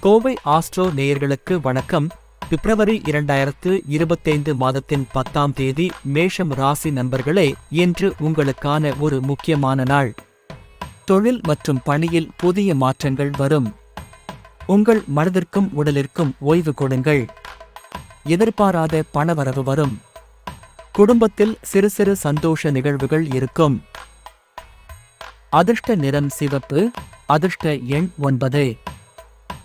Kovai astro நேயர்களுக்கு வணக்கம். பிப்ரவரி இரண்டாயிரத்து இருபத்தைந்து மாதத்தின் பத்தாம் தேதி மேஷம் ராசி நண்பர்களே இன்று உங்களுக்கான ஒரு முக்கியமான நாள். தொழில் மற்றும் பணியில் புதிய மாற்றங்கள் வரும். உங்கள் மனதிற்கும் உடலிற்கும் ஓய்வு கொடுங்கள். எதிர்பாராத பணவரவு வரும். குடும்பத்தில் சிறு சிறு சந்தோஷ நிகழ்வுகள் இருக்கும். அதிர்ஷ்ட நிறம் சிவப்பு அதிர்ஷ்ட எண் ஒன்பது.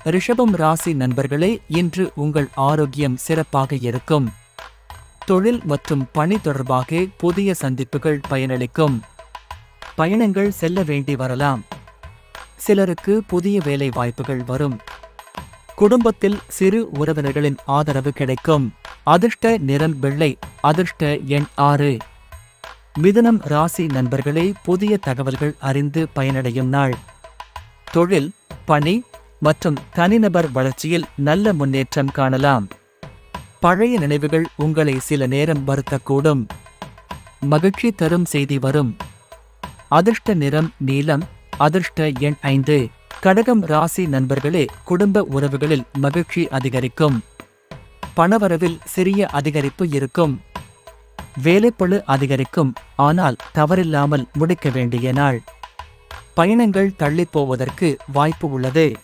ரிஷபம் ராசி நண்பர்களே இன்று உங்கள் ஆரோக்கியம் சிறப்பாக இருக்கும். தொழில் மற்றும் பணி தொடர்பாக புதிய சந்திப்புகள் பயனளிக்கும். பயணங்கள் செல்ல வேண்டி வரலாம். சிலருக்கு புதிய வேலை வாய்ப்புகள் வரும். குடும்பத்தில் சிறு உறவினர்களின் ஆதரவு கிடைக்கும். அதிர்ஷ்ட நிறம் வெள்ளை அதிர்ஷ்ட எண் ஆறு. மிதுனம் ராசி நண்பர்களே புதிய தகவல்கள் அறிந்து பயனடையும் நாள். தொழில் பணி மற்றும் தனிநபர் வளர்ச்சியில் நல்ல முன்னேற்றம் காணலாம். பழைய நினைவுகள் உங்களை சில நேரம் வருத்தக்கூடும். மகிழ்ச்சி தரும் செய்தி வரும். அதிர்ஷ்ட நிறம் நீலம் அதிர்ஷ்ட எண் ஐந்து. கடகம் ராசி நண்பர்களே குடும்ப உறவுகளில் மகிழ்ச்சி அதிகரிக்கும். பணவரவில் சிறிய அதிகரிப்பு இருக்கும். வேலைப்பழு அதிகரிக்கும் ஆனால் தவறில்லாமல் முடிக்க வேண்டிய நாள். பயணங்கள் தள்ளிப் போவதற்கு வாய்ப்பு உள்ளது.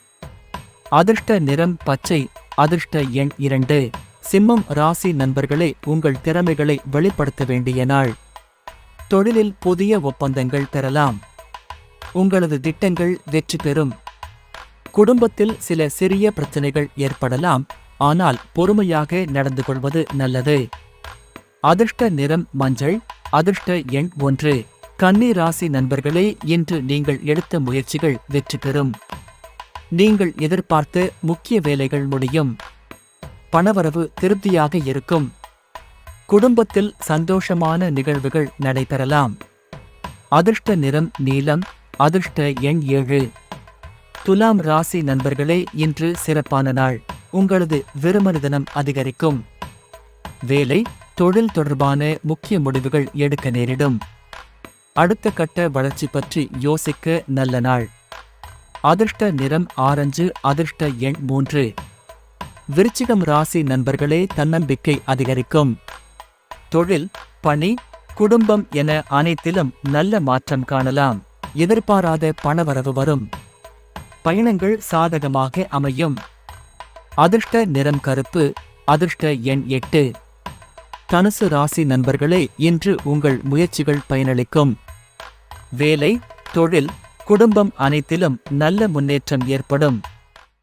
அதிர்ஷ்ட நிறம் பச்சை அதிர்ஷ்ட எண் இரண்டு. சிம்மம் ராசி நண்பர்களே உங்கள் திறமைகளை வெளிப்படுத்த வேண்டிய நாள். தொழிலில் புதிய ஒப்பந்தங்கள் பெறலாம். உங்களது திட்டங்கள் வெற்றி பெறும். குடும்பத்தில் சில சிறிய பிரச்சனைகள் ஏற்படலாம் ஆனால் பொறுமையாக நடந்து கொள்வது நல்லது. அதிர்ஷ்ட நிறம் மஞ்சள் அதிர்ஷ்ட எண் ஒன்று. கன்னி ராசி நண்பர்களே இன்று நீங்கள் எடுத்த முயற்சிகள் வெற்றி பெறும். நீங்கள் எதிர்பார்த்த முக்கிய வேலைகள் முடியும். பணவரவு திருப்தியாக இருக்கும். குடும்பத்தில் சந்தோஷமான நிகழ்வுகள் நடைபெறலாம். அதிர்ஷ்ட நிறம் நீலம் அதிர்ஷ்ட எண் ஏழு. துலாம் ராசி நண்பர்களே இன்று சிறப்பான நாள். உங்களது விருமன அதிகரிக்கும். வேலை தொழில் தொடர்பான முக்கிய முடிவுகள் எடுக்க நேரிடும். அடுத்த கட்ட வளர்ச்சி பற்றி யோசிக்க நல்ல நாள். அதிர்ஷ்ட நிறம் ஆரஞ்சு அதிர்ஷ்ட எண் மூன்று. விருச்சிகம் ராசி நண்பர்களே தன்னம்பிக்கை அதிகரிக்கும். தொழில் பணி குடும்பம் என அனைத்திலும் நல்ல மாற்றம் காணலாம். எதிர்பாராத பணவரவு வரும். பயணங்கள் சாதகமாக அமையும். அதிர்ஷ்ட நிறம் கருப்பு அதிர்ஷ்ட எண் எட்டு. தனுசு ராசி நண்பர்களே இன்று உங்கள் முயற்சிகள் பயனளிக்கும். வேலை தொழில் குடும்பம் அனைத்திலும் நல்ல முன்னேற்றம் ஏற்படும்.